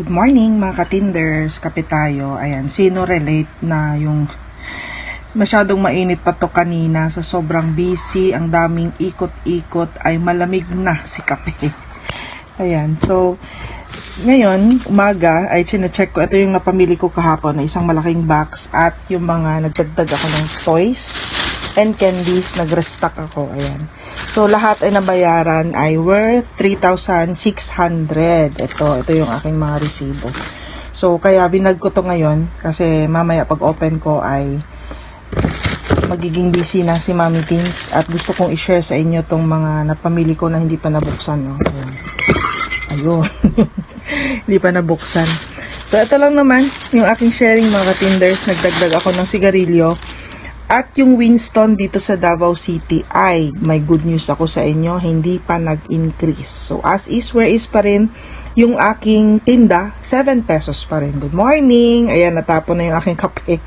Good morning mga katinders, kape tayo. Ayan, sino relate na yung masyadong mainit pa to kanina sa sobrang busy, ang daming ikot-ikot ay malamig na si kape. Ayan, so ngayon, umaga ay chinecheck ko. Ito yung napamili ko kahapon na isang malaking box at yung mga nagdagdag ako ng toys and candies, nag-restock ako. Ayan. So, lahat ay nabayaran ay worth 3,600. Ito, ito yung aking mga resibo. So, kaya binag ko to ngayon kasi mamaya pag open ko ay magiging busy na si Mami Teens at gusto kong i-share sa inyo tong mga napamili ko na hindi pa nabuksan. No? Ayan. Ayun. hindi pa nabuksan. So, ito lang naman yung aking sharing mga tinders. Nagdagdag ako ng sigarilyo. At yung Winston dito sa Davao City ay may good news ako sa inyo, hindi pa nag-increase. So as is, where is pa rin yung aking tinda, 7 pesos pa rin. Good morning! Ayan, natapon na yung aking kape.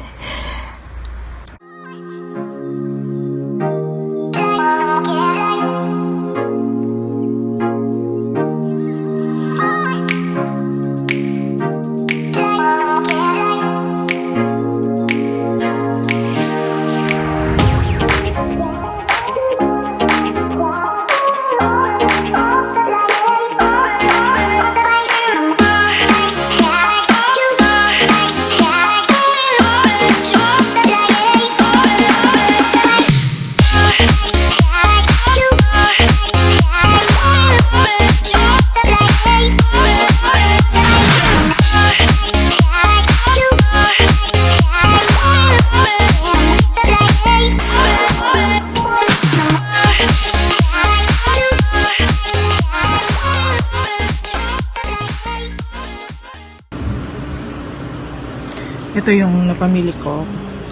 Ito yung napamili ko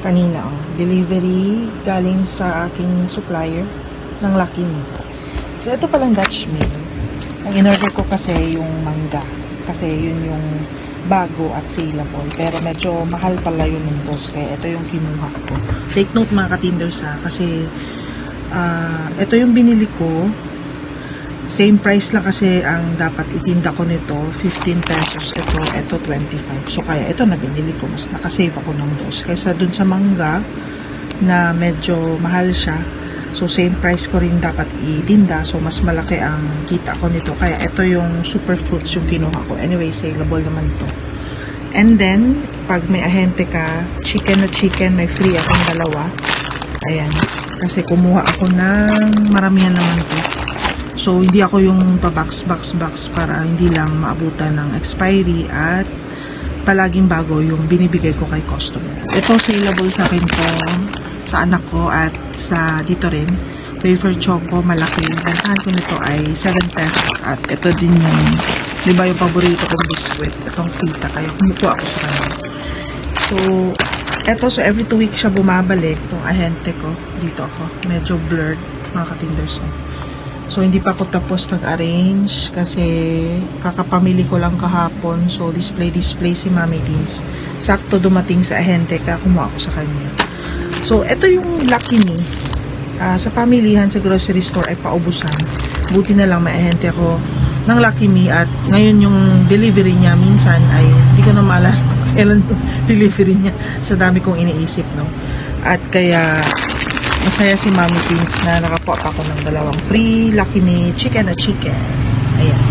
kanina. Oh. Delivery galing sa aking supplier ng Lucky Me. So, ito palang Dutch Mill. Ang in-order ko kasi yung mangga. Kasi yun yung bago at saleable. Pero medyo mahal pala yun ng boss. Kaya ito yung kinuha ko. Take note mga katinders ha. Kasi ah, ito yung binili ko. Same price lang kasi ang dapat itinda ko nito, 15 pesos. Ito, ito 25. So, kaya ito na binili ko. Mas nakasave ako ng dos. Kaysa dun sa mangga na medyo mahal siya. So, same price ko rin dapat itinda. So, mas malaki ang kita ko nito. Kaya ito yung super fruits yung kinuha ko. Anyway, saleable naman to. And then, pag may ahente ka, chicken na chicken, may free akong dalawa. Ayan. Kasi kumuha ako ng maramihan naman to. So, hindi ako yung pa-box, box, box para hindi lang maabutan ng expiry at palaging bago yung binibigay ko kay customer. Ito saleable sa akin to sa anak ko at sa dito rin. Wafer choco, malaki. Ang tahan ko nito ay 7 pesos at ito din yung, di ba yung paborito kong biscuit, itong fita, kaya kumukuha ako sa kanya. So, eto, so every two weeks siya bumabalik, itong ahente ko, dito ako, medyo blurred, mga katinders. So, So, hindi pa ako tapos nag-arrange kasi kakapamili ko lang kahapon. So, display-display si Mami Teens. Sakto dumating sa ahente ka, kumuha ako sa kanya. So, ito yung lucky me. Ah, sa pamilihan sa grocery store ay paubusan. Buti na lang may ahente ako ng Lucky Me at ngayon yung delivery niya minsan ay hindi ko na maalala kailan delivery niya sa dami kong iniisip no at kaya masaya si Mami Teens na nakapot ako ng dalawang free Lucky Me chicken at chicken. Ayan